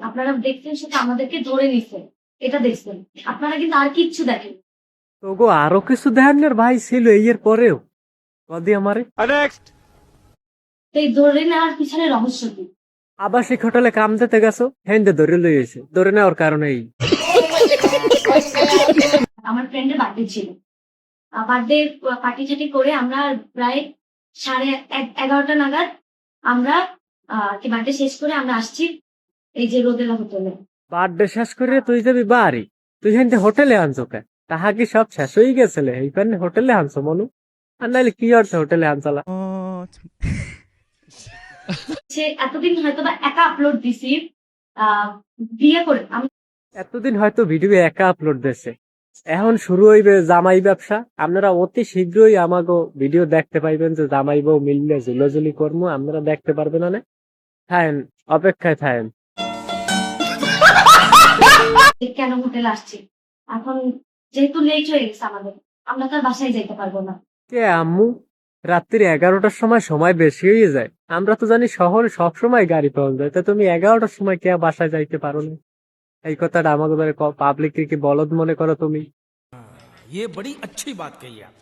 আপনারা দেখছেন সেটা আমাদেরকে ধরে নিছে। এটা দেখছেন। আপনারা কিন্তু আর কিচ্ছু দেখেন তোগো আরও কিছু ধ্যানের ভাই ছিল এর পরেও। কদি আমারে। এই ধরে নেওয়ার পিছনে রহস্য কি? আবাসিক হোটেলে কাম দিতে গেছো? হেন্দে ধরে লই লইয়েছে ধরে নেওয়ার কারণে এই। আমার ফ্রেন্ডের বার্থডে ছিল। বার্থডে পার্টি চাটি করে আমরা প্রায় সাড়ে এগারোটা নাগাদ আমরা আহ, কি বার্থডে শেষ করে আমরা আসছি এই যে রোদেলা হোটেলে বার্থডে শেষ করে তুই যাবি বাড়ি। তুই হেন্দে হোটেলে আনছো কে? তাহা কি সব শেষ হয়ে গেছিলে? হোটেলে আনছো মনু? আর নাহলে কি অর্থ হোটেলে আনছালা? সে এতদিন হয়তো বা একা আপলোড দিছি বিয়ে করে আমি এতদিন হয়তো ভিডিও একা আপলোড দিয়েছে এখন শুরু হইবে জামাই ব্যবসা। আপনারা অতি শীঘ্রই আমাকে ভিডিও দেখতে পাইবেন যে জামাই বউ মিললে ঝুলাঝুলি কর্ম। আপনারা দেখতে পারবেন না থাকেন অপেক্ষায় থাকেন কেন হোটেলে আসছি এখন যেহেতু লেট হয়ে গেছে আমাদের আমরা তো আর বাসায় যাইতে পারবো না কে আম্মু রাত্রি এগারোটার সময় সময় বেশি হয়ে যায় আমরা তো জানি শহরে সব সময় গাড়ি পাওয়া যায় তা তুমি এগারোটার সময় কে বাসায় যাইতে পারো না এই কথাটা আমাকে পাবলিক কি বলদ মনে করো তুমি ये बड़ी अच्छी बात कही आप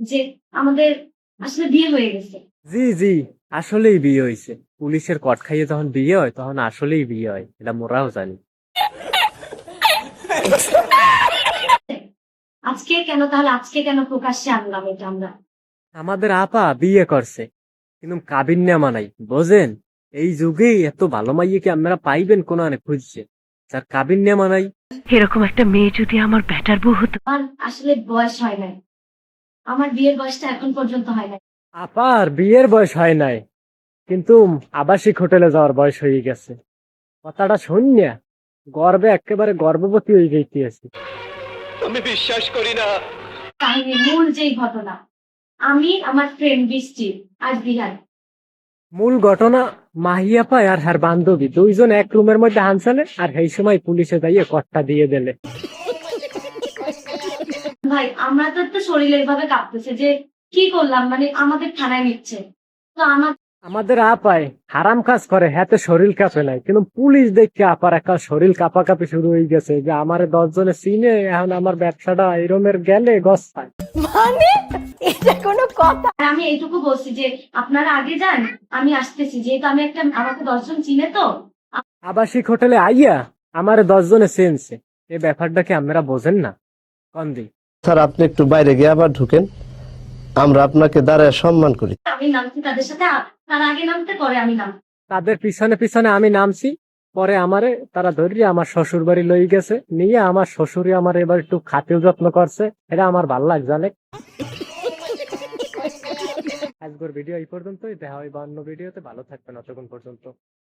যে আমাদের আসলে বিয়ে হয়ে গেছে জি জি আসলেই বিয়ে হয়েছে পুলিশের কট খাইয়ে যখন বিয়ে হয় তখন আসলেই বিয়ে হয় এটা মোরাও জানি আজকে কেন? তাহলে আজকে কেন প্রকাশ্যে আনলাম এটা আমরা? আমাদের আপা বিয়ে করছে। কিন্তু কাবিন্যা মানাই বোঝেন? এই যুগেই এত ভালো মাইয়ে কি আপনারা পাইবেন কোন আনে খুঁজছে যার কাবিন্যা মানাই এরকম একটা মেয়ে যদি আমার ব্যাটার বউ হতো। আমার আসলে বয়স হয় নাই। আমার বিয়ের বয়সটা এখন পর্যন্ত হয় নাই। আপার বিয়ের বয়স হয় নাই। কিন্তু আবাসিক হোটেলে যাওয়ার বয়স হয়ে গেছে। কথাটা শুনিয়া গর্বে একেবারে গর্ভবতী হয়ে গেছি কাহিনী মূল যেই ঘটনা আমি আমার ফ্রেন্ড বৃষ্টি আর বিহার। মূল ঘটনা মাহিয়া পায় আর হার বান্ধবী দুইজন এক রুমের মধ্যে হানসালে আর সেই সময় পুলিশে যাইয়ে কটটা দিয়ে দিলে। ভাই আমরা তো শরীরের ভাবে কাঁপতেছে যে কি করলাম মানে আমাদের থানায় নিচ্ছে। তো আমার আমাদের আপায় হারাম কাজ করে হাতে শরীর কাঁপে নাই। কিন্তু পুলিশ দেখে আপার একটা শরীর কাঁপাকাঁপি শুরু হয়ে গেছে। যে আমার দশ জনে চিনে এখন আমার ব্যবসাটা এরমের গেলে গছ মানে? এটা কোনো কথা? আমি এইটুকু বলছি যে আপনারা আগে যান আমি আসতেছি। যেহেতু আমি একটা আমাকে দশজন চিনে তো। আবাসিক হোটেলে আইয়া আমার দশ জনে চেনছে। এই ব্যাপারটা কি আপনারা বোঝেন না? কন্দি স্যার আপনি একটু বাইরে গিয়ে আবার ঢুকেন। আমরা আপনাকে দাঁড়ায় সম্মান করি। আমি নামছি তাদের সাথে তার আগে নামতে পরে আমি নাম তাদের পিছনে পিছনে আমি নামছি পরে আমারে তারা ধরিয়ে আমার শ্বশুর বাড়ি লই গেছে নিয়ে আমার শ্বশুরে আমার এবার একটু খাতির যত্ন করছে এটা আমার ভালো লাগ জানে আজকের ভিডিও এই পর্যন্তই দেখা হয় বা অন্য ভিডিওতে ভালো থাকবেন অতক্ষণ পর্যন্ত।